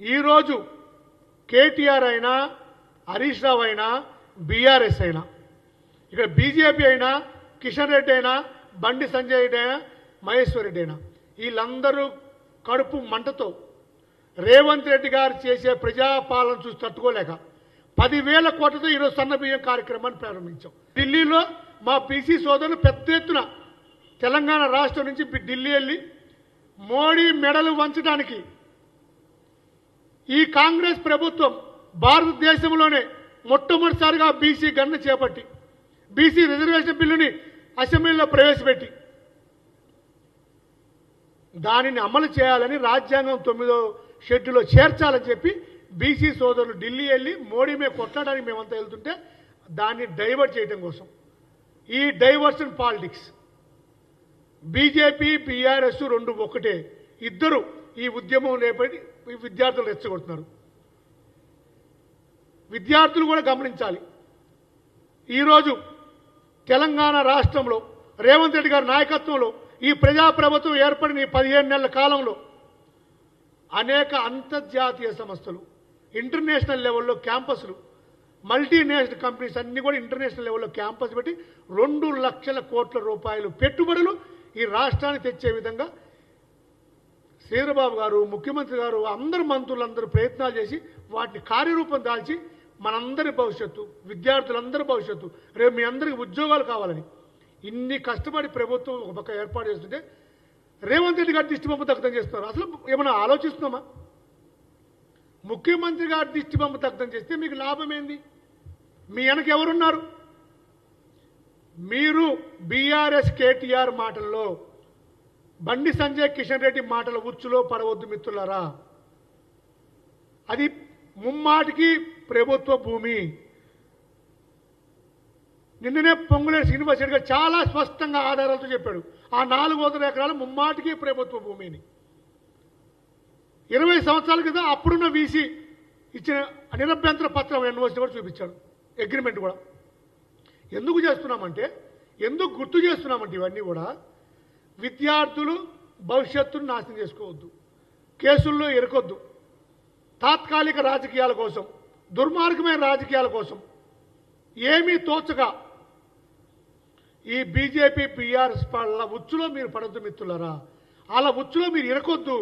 ఈరోజు కేటీఆర్ అయినా హరీష్ రావు అయినా బీఆర్ఎస్ అయినా ఇక్కడ బీజేపీ అయినా కిషన్ రెడ్డి అయినా బండి సంజయ్ రెడ్డి అయినా మహేశ్వర్ రెడ్డి అయినా వీళ్ళందరూ కడుపు మంటతో రేవంత్ రెడ్డి గారు చేసే ప్రజాపాలన చూసి తట్టుకోలేక పదివేల కోట్లతో ఈరోజు సన్న బియ్యం కార్యక్రమాన్ని ప్రారంభించాం. ఢిల్లీలో మా బీసీ సోదరులు పెద్ద ఎత్తున తెలంగాణ రాష్ట్రం నుంచి ఢిల్లీ వెళ్ళి మోడీ మెడలు వంచడానికి ఈ కాంగ్రెస్ ప్రభుత్వం భారతదేశంలోనే మొట్టమొదటిసారిగా బీసీ గణన చేపట్టి బీసీ రిజర్వేషన్ బిల్లుని అసెంబ్లీలో ప్రవేశపెట్టి. దానిని అమలు చేయాలని రాజ్యాంగం తొమ్మిదో షెడ్యూల్లో చేర్చాలని చెప్పి బీసీ సోదరులు ఢిల్లీ వెళ్ళి మోడీ మీద కొట్టడానికి మేమంతా వెళ్తుంటే దాన్ని డైవర్ట్ చేయడం కోసం. ఈ డైవర్షన్ పాలిటిక్స్. బీజేపీ బీఆర్ఎస్ రెండు ఒకటే. ఇద్దరు ఈ ఉద్యమం లేపడి ఈ విద్యార్థులు రెచ్చగొడుతున్నారు. విద్యార్థులు కూడా గమనించాలి. ఈరోజు తెలంగాణ రాష్ట్రంలో రేవంత్ రెడ్డి గారి నాయకత్వంలో ఈ ప్రజాప్రభుత్వం ఏర్పడిన ఈ పదిహేను నెలల కాలంలో అనేక అంతర్జాతీయ సంస్థలు ఇంటర్నేషనల్ లెవెల్లో క్యాంపస్లు మల్టీనేషనల్ కంపెనీస్ అన్నీ కూడా ఇంటర్నేషనల్ లెవెల్లో క్యాంపస్ పెట్టి రెండు లక్షల కోట్ల రూపాయలు పెట్టుబడులు ఈ రాష్ట్రానికి తెచ్చే విధంగా చంద్రబాబు గారు ముఖ్యమంత్రి గారు అందరు మంత్రులందరూ ప్రయత్నాలు చేసి వాటిని కార్యరూపం దాల్చి మనందరి భవిష్యత్తు విద్యార్థులందరి భవిష్యత్తు రేపు మీ అందరికీ ఉద్యోగాలు కావాలని. ఇన్ని కష్టపడి ప్రభుత్వం ఒక పక్క ఏర్పాటు చేస్తుంటే రేవంత్ రెడ్డి గారి దిష్టి బొమ్మ దగ్ధం చేస్తున్నారు. అసలు ఏమైనా ఆలోచిస్తున్నామా? ముఖ్యమంత్రి గారి దిష్టి బొమ్మ దగ్ధం చేస్తే మీకు లాభం ఏంది? మీ వెనక ఎవరున్నారు? మీరు బీఆర్ఎస్ కేటీఆర్ మాటల్లో బండి సంజయ్ కిషన్ రెడ్డి మాటల ఉచ్చులో పడవద్దు మిత్రులరా. అది ముమ్మాటికి ప్రభుత్వ భూమి. నిన్ననే పొంగులేని శ్రీనివాస్ రెడ్డి గారు చాలా స్పష్టంగా ఆధారాలతో చెప్పాడు. ఆ నాలుగు వందల ఎకరాలు ముమ్మాటికి ప్రభుత్వ భూమిని. ఇరవై సంవత్సరాల క్రితం అప్పుడున్న వీసీ ఇచ్చిన నిరభ్యంతర పత్రం యూనివర్సిటీ కూడా చూపించాడు. అగ్రిమెంట్ కూడా. ఎందుకు చేస్తున్నామంటే ఎందుకు గుర్తు చేస్తున్నామంటే ఇవన్నీ కూడా విద్యార్థులు భవిష్యత్తును నాశనం చేసుకోవద్దు. కేసుల్లో ఇరకొద్దు. తాత్కాలిక రాజకీయాల కోసం దుర్మార్గమైన రాజకీయాల కోసం ఏమీ తోచక ఈ బీజేపీ బీఆర్ఎస్ వాళ్ళ ఉచ్చులో మీరు పడద్దు మిత్రులరా. అలా ఉచ్చులో మీరు ఇరకొద్దు.